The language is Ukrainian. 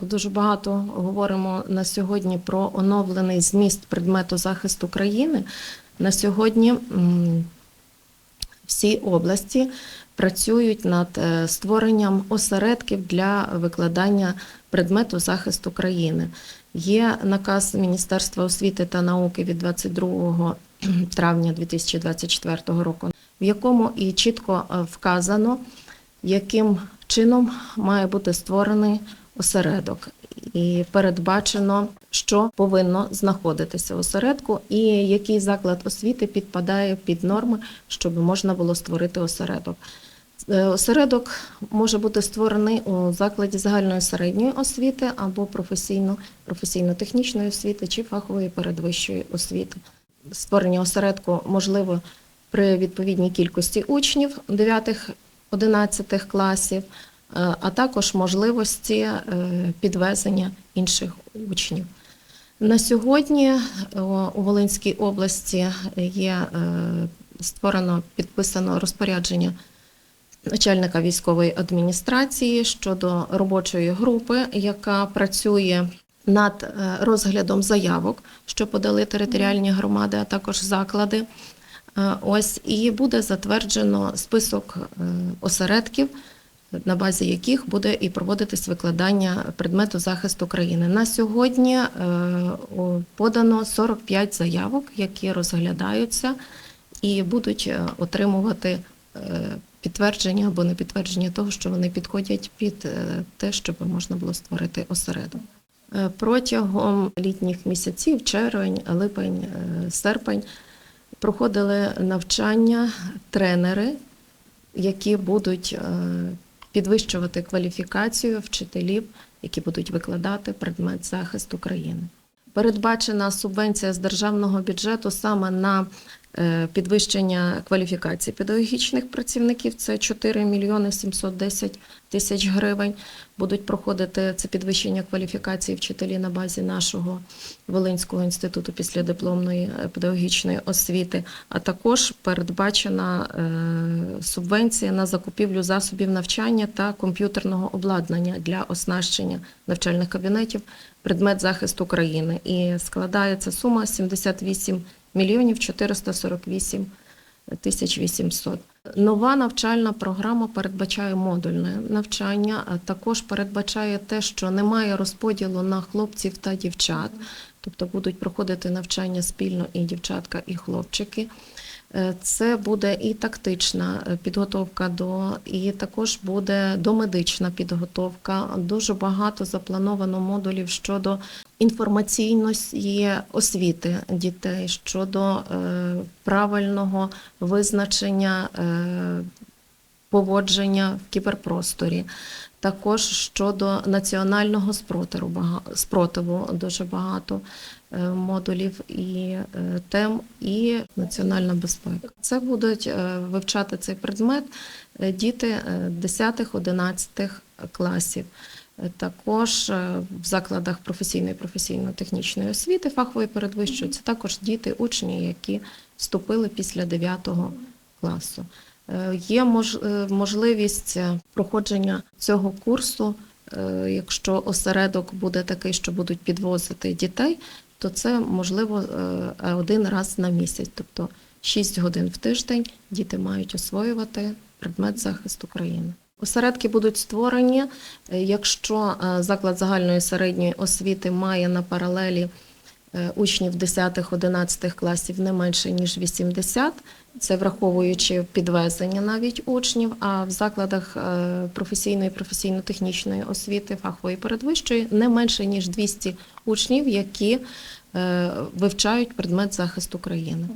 Дуже багато говоримо на сьогодні про оновлений зміст предмету захисту країни. На сьогодні всі області працюють над е, створенням осередків для викладання предмету захисту країни. Є наказ Міністерства освіти та науки від 22 травня 2024 року, в якому і чітко е, вказано, яким чином має бути створений осередок. І передбачено, що повинно знаходитися в осередку, і який заклад освіти підпадає під норми, щоб можна було створити осередок. Е, Осередок може бути створений у закладі загальної середньої освіти або професійно, професійно-технічної освіти чи фахової передвищої освіти. Створення осередку можливо при відповідній кількості учнів 9-11 класів, а також можливості е, підвезення інших учнів. На сьогодні е, у Волинській області є е, створено підписано розпорядження начальника військової адміністрації щодо робочої групи, яка працює над е, розглядом заявок, що подали територіальні громади, а також заклади. Е, Ось і буде затверджено список е, осередків, на базі яких буде і проводитись викладання предмету захисту країни. На сьогодні е, подано 45 заявок, які розглядаються і будуть е, отримувати е, підтвердження або не підтвердження того, що вони підходять під те, щоб можна було створити осередок. Протягом літніх місяців, червень, липень, серпень, проходили навчання тренери, які будуть підвищувати кваліфікацію вчителів, які будуть викладати предмет захисту країни. Передбачена субвенція з державного бюджету саме на підвищення кваліфікації педагогічних працівників. Це 4 мільйони 710 тисяч гривень. Будуть проходити це підвищення кваліфікації вчителі на базі нашого Волинського інституту післядипломної е, педагогічної освіти, а також передбачена е, субвенція на закупівлю засобів навчання та комп'ютерного обладнання для оснащення навчальних кабінетів предмет захисту країни. І складається сума 78 мільйонів 448 тисяч 800. Нова навчальна програма передбачає модульне навчання, а також передбачає те, що немає розподілу на хлопців та дівчат, тобто будуть проходити навчання спільно і дівчатка, і хлопчики. Е, Це буде і тактична е, підготовка до, і також буде домедична підготовка. Дуже багато заплановано модулів щодо інформаційності освіти дітей, щодо е, правильного визначення поводження в кіберпросторі. Також щодо національного спротиву, дуже багато е, модулів і е, тем, і національна безпека. Це будуть е, вивчати цей предмет діти 10-11 класів. Також в закладах професійної професійно-технічної освіти, фахової передвищої, це також діти, учні, які вступили після 9 класу. Е, Є е, можливість е, проходження цього курсу, якщо осередок буде такий, що будуть підвозити дітей, то це можливо один раз на місяць, тобто 6 годин в тиждень діти мають освоювати предмет захисту країни. Осередки будуть створені, якщо заклад загальної середньої освіти має на паралелі учнів 10-11 класів не менше ніж 80, це враховуючи підвезення навіть учнів, а в закладах е, професійної професійно-технічної освіти, фахової передвищої не менше ніж 200 учнів, які е, вивчають предмет захисту країни.